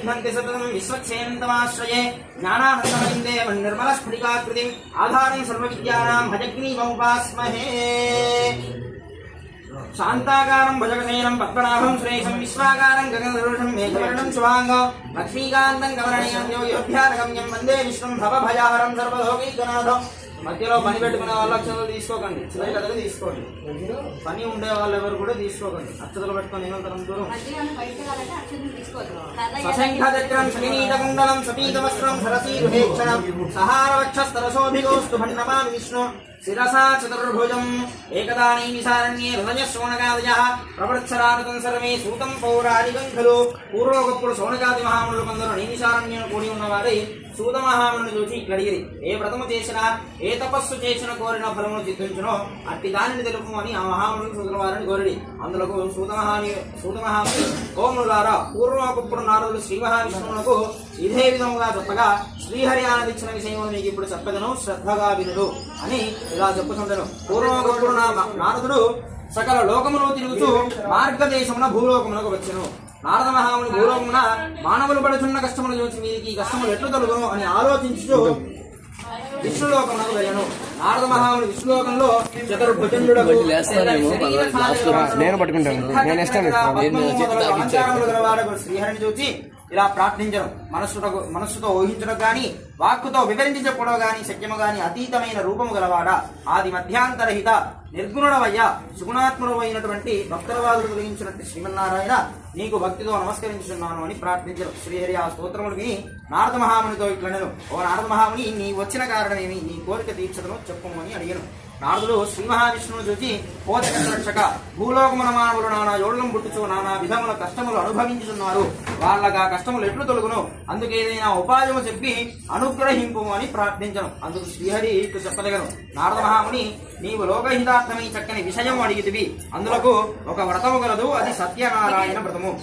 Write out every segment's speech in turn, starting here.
బిభ్రంతి సతతం విశ్వక్షేమంతమాశ్రయే జ్ఞానానందమయం దేవం నిర్మలస్ఫటికాకృతిం ఆధారం సర్వవిద్యానాం భజగ్నీమముపాస్మహే శాంతాకారం భుజగశయనం పద్మనాభం శ్రేషం విశ్వాకారం గగనదరుషం మేఘవర్ణం శుభాంగం లక్ష్మీకాంతం గమరణీయం యోగ్యోభ్యారగమ్యం వందే విష్ణుం భవభయాహరం సర్వలోకైకనాథం మధ్యలో పని పెట్టుకునే వాళ్ళు అక్షతలు తీసుకోకండి. చిన్న కథలు తీసుకోండి. పని ఉండే వాళ్ళు ఎవరు కూడా తీసుకోకండి. అక్షతలు పెట్టుకొని ఏమంతరం దూరం. అక్షరం తీసుకోవద్దు. సశంఖచక్రం శమీతకుండలం సపీతవస్త్రం సరసీరుహేక్షణం సహారవక్షస్తరశోభిగోస్తు భండమామి విష్ణు. శిరసా చతుర్భుజం ఏకదానీ విసారణ్యే హృదయ శోనకాదయ ప్రవృత్సరాగతం సర్వే సూతం పౌరాణికం ఖలు పూర్వగప్పుడు శోనకాది మహాములు కొందరు నైమిషారణ్యం కూడి ఉన్నవారై సూత మహాములను చూసి ఇట్లడిగిరి ఏ వ్రతము చేసినా ఏ తపస్సు చేసిన కోరిన ఫలమును సిద్ధించునో. అట్టి దానిని తెలుపు అని ఆ మహాములు సూతులవారని కోరిడి అందులకు సూత మహాని సూత మహాముని ఓములారా పూర్వమొకప్పుడు నారదులు శ్రీ మహావిష్ణువులకు ఇదే విధముగా చెప్పగా శ్రీహరి ఆనందించిన విషయం మీకు ఇప్పుడు చెప్పదను శ్రద్ధగా వినుడు అని ఇలా చెప్పుతుంటాను పూర్వమొకప్పుడు నా నారదుడు సకల లోకమును తిరుగుతూ మార్గదేశమున భూలోకమునకు వచ్చెను నారద మహాముని భూలోకమున మానవులు పడుతున్న కష్టములు చూసి వీరికి ఈ కష్టములు ఎట్లు తొలగును అని ఆలోచించుతూ విష్ణులోకమునకు వెళ్ళను నారద మహాముని విష్ణులోకంలో చతుర్భుజండుడకు నేను పట్టుకుంటాను. నేను ఇస్తాను. శ్రీహరిని చూసి ఇలా ప్రార్థించడం మనస్సుతో మనస్సుతో ఊహించడం కానీ వాక్కుతో వివరించకూడదు గాని శక్యము గాని అతీతమైన రూపము గలవాడా? ఆది మధ్యాంతరహిత నిర్గుణుడవయ్య. సుగుణాత్ముడమైనటువంటి భక్తరవాదుడు కలిగించినట్టు శ్రీమన్నారాయణ నీకు భక్తితో నమస్కరించున్నాను అని ప్రార్థించడం శ్రీహరి ఆ స్తోత్రములు విని నారద మహామునితో ఇట్లనను. ఓ నారద మహాముని నీ వచ్చిన కారణమేమి? నీ కోరిక తీర్చదను చెప్పమని అడిగాను. నారదుడు శ్రీ మహావిష్ణువును చూసి పోతక రక్షక భూలోకమున మానవులు నానా యోళం పుట్టుచు నానా విధముల కష్టములు అనుభవించుతున్నారు వాళ్ళగా కష్టములు ఎట్లు తొలుగును? అందుకు ఏదైనా ఉపాయము చెప్పి అనుగ్రహింపు అని ప్రార్థించను. అందుకు శ్రీహరి ఇట్లు చెప్పదగను నారద మహాముని నీవు లోకహితార్థమై చక్కని విషయం అడిగితివి. అందులకు ఒక వ్రతము గలదు అది సత్యనారాయణ వ్రతము.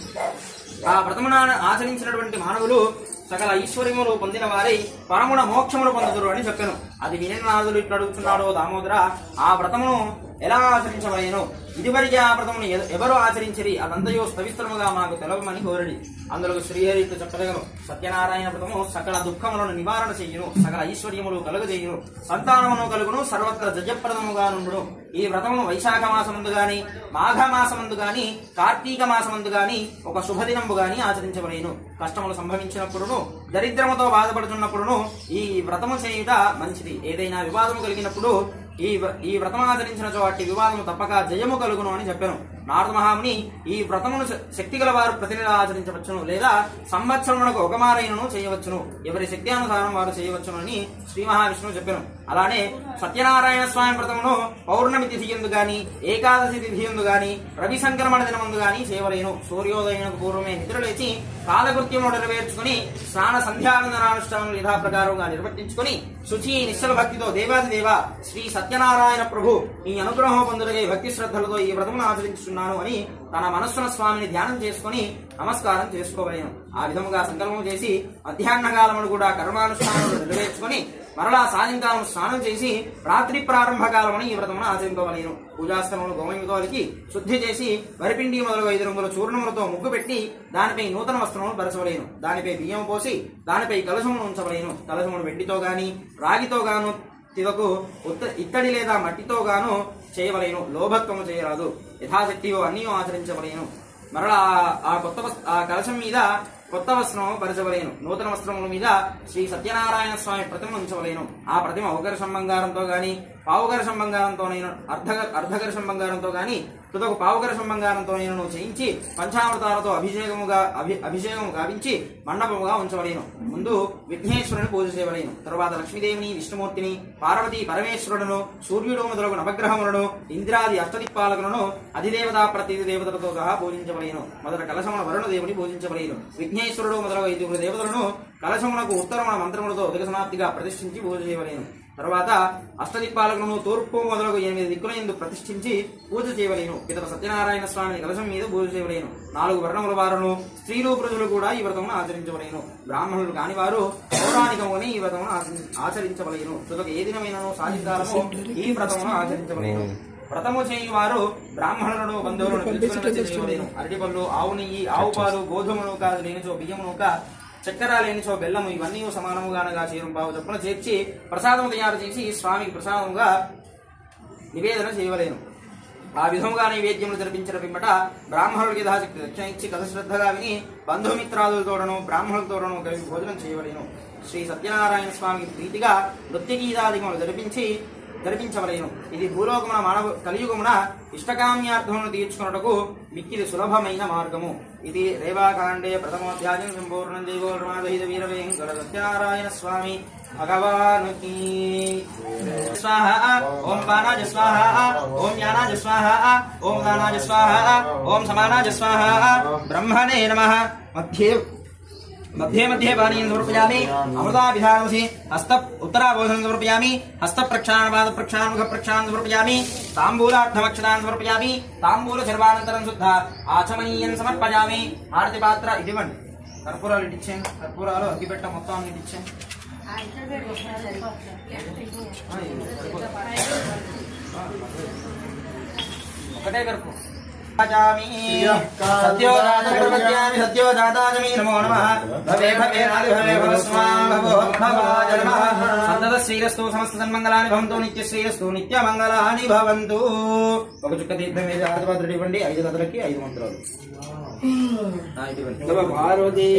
ఆ వ్రతమున ఆచరించినటువంటి మానవులు సకల ఐశ్వర్యములు పొందిన వారై పరమున మోక్షములు పొందుతురు అని చెప్పాను. అది విని నారదుడు ఇట్లు అడుగుతున్నాడో దామోదర ఆ వ్రతమును ఎలా ఆచరించవలేను? ఇదివరకే ఆ వ్రతమును ఎవరు ఆచరించిరి? అదంతయో సవిస్తరముగా మాకు తెలవమని కోరడి. అందులో శ్రీహరి ఇట్లు చెప్పదగను సత్యనారాయణ వ్రతము సకల దుఃఖములను నివారణ చేయును సకల ఐశ్వర్యములు కలుగజేయును సంతానమును కలుగును సర్వత్ర జయప్రదముగా నుండును. ఈ వ్రతమును వైశాఖ మాసమందు గాని మాఘ మాసమందు గాని కార్తీక మాసమందు గాని ఒక శుభదినంబు గాని ఆచరించవలేను. కష్టములు సంభవించినప్పుడును దరిద్రముతో బాధపడుతున్నప్పుడును ఈ వ్రతము చేయుట మంచిది. ఏదైనా వివాదం కలిగినప్పుడు ఈ ఈ వ్రతం ఆచరించిన వాటి వివాదము తప్పక జయము కలుగును అని చెప్పాను. నారద మహాముని ఈ వ్రతమును శక్తి గల వారు ప్రతి నెల ఆచరించవచ్చును లేదా సంవత్సరమునకు ఒక మారైనను చేయవచ్చును. ఎవరి శక్తి అనుసారం వారు చేయవచ్చును అని శ్రీ మహావిష్ణువు చెప్పాను. అలానే సత్యనారాయణ స్వామి వ్రతమును పౌర్ణమి తిథి ఎందు గాని ఏకాదశి తిథి ఎందు గాని రవి సంక్రమణ దినమందు గాని చేయవలేను. సూర్యోదయనకు పూర్వమే నిద్రలేచి కాలకృత్యము నెరవేర్చుకుని స్నాన సంధ్యానందనానుష్ఠానం యథాప్రకారంగా నిర్వర్తించుకుని శుచి నిశ్చల భక్తితో దేవాది దేవ శ్రీ సత్యనారాయణ ప్రభు నీ అనుగ్రహం పొందులగే భక్తి శ్రద్ధలతో ఈ వ్రతమును ఆచరించున్నాను అని తన మనస్సున స్వామిని ధ్యానం చేసుకుని నమస్కారం చేసుకోవలేను. ఆ విధముగా సంకల్పం చేసి మధ్యాహ్న కాలమును కూడా కర్మానుష్ఠానములు నెరవేర్చుకొని మరలా సాయంకాలం స్నానం చేసి రాత్రి ప్రారంభ కాలమని ఈ వ్రతమును ఆచరింపవలేను. పూజాస్థలమును గోమయుతోలికి శుద్ధి చేసి వరిపిండి మొదలగు ఐదు రంగుల చూర్ణములతో ముగ్గు పెట్టి దానిపై నూతన వస్త్రమును పరచవలేను దానిపై బియ్యం పోసి దానిపై కలశమును ఉంచవలేను. కలశమును వెండితో గాని రాగితో గాను తివకు ఉత్త ఇత్తడి లేదా మట్టితో గాను చేయవలేను. లోభత్వము చేయరాదు. యథాశక్తియో అన్నీ ఆచరించవలేను. మరలా ఆ కొత్త ఆ కలశం మీద కొత్త వస్త్రము పరచవలేను. నూతన వస్త్రముల మీద శ్రీ సత్యనారాయణ స్వామి ప్రతిమ ఉంచవలేను. ఆ ప్రతిమ ఒకరి సంబంగారంతో గాని పావుగర్షం బంగారంతోనైనా అర్ధ అర్ధగర్షం బంగారంతో గాని తుదకు పావుగర్షం బంగారంతోనైనా చేయించి పంచామృతాలతో అభిషేకముగా అభి అభిషేకము గావించి మండపముగా ఉంచవలేను. ముందు విఘ్నేశ్వరుని పూజ చేయవలేను. తరువాత లక్ష్మీదేవిని విష్ణుమూర్తిని పార్వతి పరమేశ్వరుడును సూర్యుడు మొదలగు నవగ్రహములను ఇంద్రాది అష్టదిక్పాలకులను అధిదేవత ప్రతి దేవతలతో సహా పూజించవలేను. మొదట కలశమున వరుణ దేవుని పూజించవలేను. విఘ్నేశ్వరుడు మొదలగు ఐదుగురు దేవతలను కలశమునకు ఉత్తరమున మంత్రములతో ఉదక సమాప్తిగా ప్రతిష్ఠించి పూజ చేయవలేను. తర్వాత అష్టదిక్పాలకులను తూర్పు మొదలకు ఎనిమిది దిక్కుల ఎందు ప్రతిష్ఠించి పూజ చేయవలేను. ఇతర సత్యనారాయణ స్వామిని కలశం మీద పూజ చేయవలేను. నాలుగు వర్ణముల వారును స్త్రీలు పురుషులు కూడా ఈ వ్రతమును ఆచరించవలేను. బ్రాహ్మణులు కాని వారు పౌరాణికముని ఈ వ్రతమును ఆచరించవలేను. తుదకు ఏ దినమైనను సాయంకాలము ఈ వ్రతమును ఆచరించవలేను. వ్రతము చేయువారు బ్రాహ్మణులను బంధువులను అరటిపళ్ళు ఆవు నెయ్యి ఆవు పాలు గోధుమ కాదు లేనిచో బియ్యం నూక చక్కెర లేనిచో బెల్లము ఇవన్నీ సమానముగానగా చేరు పావు చొప్పున చేర్చి ప్రసాదము తయారు చేసి స్వామికి ప్రసాదముగా నివేదన చేయవలేను. ఆ విధముగా నైవేద్యములు జరిపించిన పిమ్మట బ్రాహ్మణుడికి యథాశక్తి దక్షిణ ఇచ్చి కథ శ్రద్ధగా విని బంధుమిత్రాదులతోడను బ్రాహ్మణులతోడను కలిసి భోజనం చేయవలేను. శ్రీ సత్యనారాయణ స్వామికి ప్రీతిగా నృత్య నృత్యగీతాదికములు జరిపించి జరిపించవలేను ఇది భూలోకమున మానవ కలియుగమున ఇష్టకామ్యార్థమును తీర్చుకున్నటకు మిక్కిలి సులభమైన మార్గము. ఇది రేవాకాండే ప్రథమోధ్యాయం సంపూర్ణం దేవో రమాదహిత వీరవేంకట సత్యనారాయణ స్వామి భగవాను స్వాహ ఓం బాణాజ స్వాహ ఓం జ్ఞానాజ స్వాహ ఓం గానాజ స్వాహ ఓం సమానాజ స్వాహ బ్రహ్మణే నమ. మధ్యే मध्ये मध्ये पानीयं समर्पयामि अमृताभिधानमसि हस्त उत्तराभोजनं समर्पयामि हस्तप्रक्षालनपाद प्रक्षालमुख प्रक्षालनं समर्पयामि ताम्बूलार्थमक्षतान् समर्पयामि ताम्बूलशर्वानन्तरं शुद्ध ఆచమనీయం సమర్పయామి హారతి పాత్ర ఇదివ్వండి కర్పూరాలు ఇట్టించాను కర్పూరాలు అగ్గిపెట్ట మొత్తం అన్ని ఇట్టించాను ఆ ఇంట్లో పెట్టి ఒకసారి సరిపోతుంది. ఒకటే కర్పూ భవే భవస్వాం భవో భవాయ నమః సంతత శ్రీరస్తు సమస్త సన్మంగళాని భవంతు నిత్య శ్రీరస్తు నిత్య మంగళాని భవంతు ఒక చుక్క తీర్థం వేసి ఆరతిపాత్రుడు ఇవ్వండి ఐదు నదులకి ఐదు మంత్రాలు.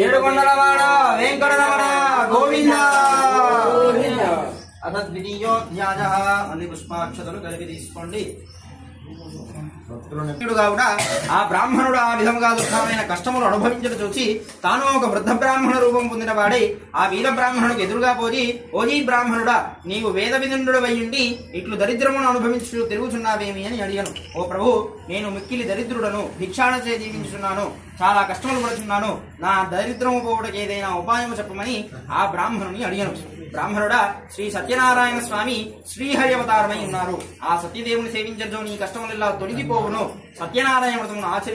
ఏడుకొండలవాడ వెంకటరమణ గోవింద! మళ్ళీ పుష్పాక్షతలు కలిపి తీసుకోండి. ఆ బ్రాహ్మణుడు ఆ విధముగా దుఃఖమైన కష్టములు అనుభవించడం చూసి తాను ఒక వృద్ధ బ్రాహ్మణ రూపం పొందిన వాడై ఆ వీర బ్రాహ్మణుడికి ఎదురుగా పోయి ఓజీ బ్రాహ్మణుడా నీవు వేద విధుండు వయ్యుండి ఇట్లు దరిద్రమును అనుభవించు తిరుగుచున్నావేమి అని అడిగాను. ఓ ప్రభు నేను మిక్కిలి దరిద్రుడను భిక్షాణ చే చాలా కష్టములు పడుతున్నాను నా దరిద్రము పోవడానికి ఏదైనా ఉపాయము చెప్పమని ఆ బ్రాహ్మణుని అడిగాను. బ్రాహ్మణుడా శ్రీ సత్యనారాయణ స్వామి శ్రీహరి అవతారమై ఉన్నారు. ఆ సత్యదేవుని సేవించడం నీ కష్టములెల్లా తొలగిపోవును. సత్యనారాయణ వ్రతమును ఆచరి